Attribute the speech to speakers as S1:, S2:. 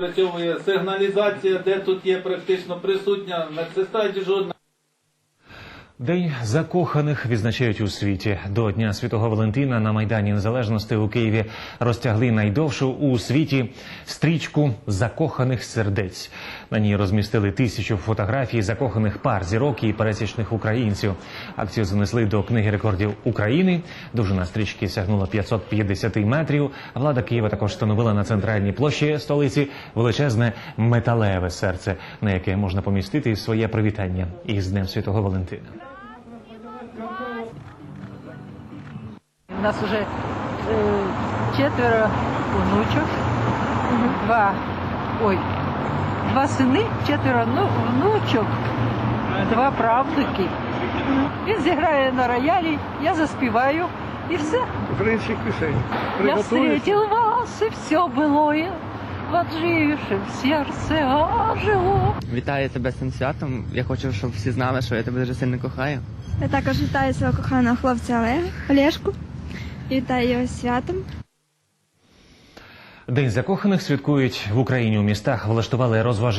S1: Працьовує сигналізація, де тут є практично присутня, медсестра дежурна.
S2: День закоханих відзначають у світі. До Дня Святого Валентина на Майдані Незалежності у Києві розтягли найдовшу у світі стрічку закоханих сердець. На ній розмістили тисячу фотографій закоханих пар, зірок і пересічних українців. Акцію занесли до книги рекордів України. Довжина стрічки сягнула 550 метрів. Влада Києва також встановила на центральній площі столиці величезне металеве серце, на яке можна помістити своє привітання із Днем Святого Валентина.
S3: У нас уже е, четверо внучок, два, ой, два сини, четверо ну, внучок, два правнуки. Він зіграє на роялі, я заспіваю і все.
S4: українських пісень.
S3: Я встретил вас, и все былое в отжившем сердце ожило.
S5: Вітаю тебе з цим святом. Я хочу, щоб всі знали, що я тебе дуже сильно кохаю.
S6: Я також вітаю свого коханого хлопця Олега, Олешку. Вітаю його святом.
S2: День закоханих святкують в Україні у містах, влаштували розважання.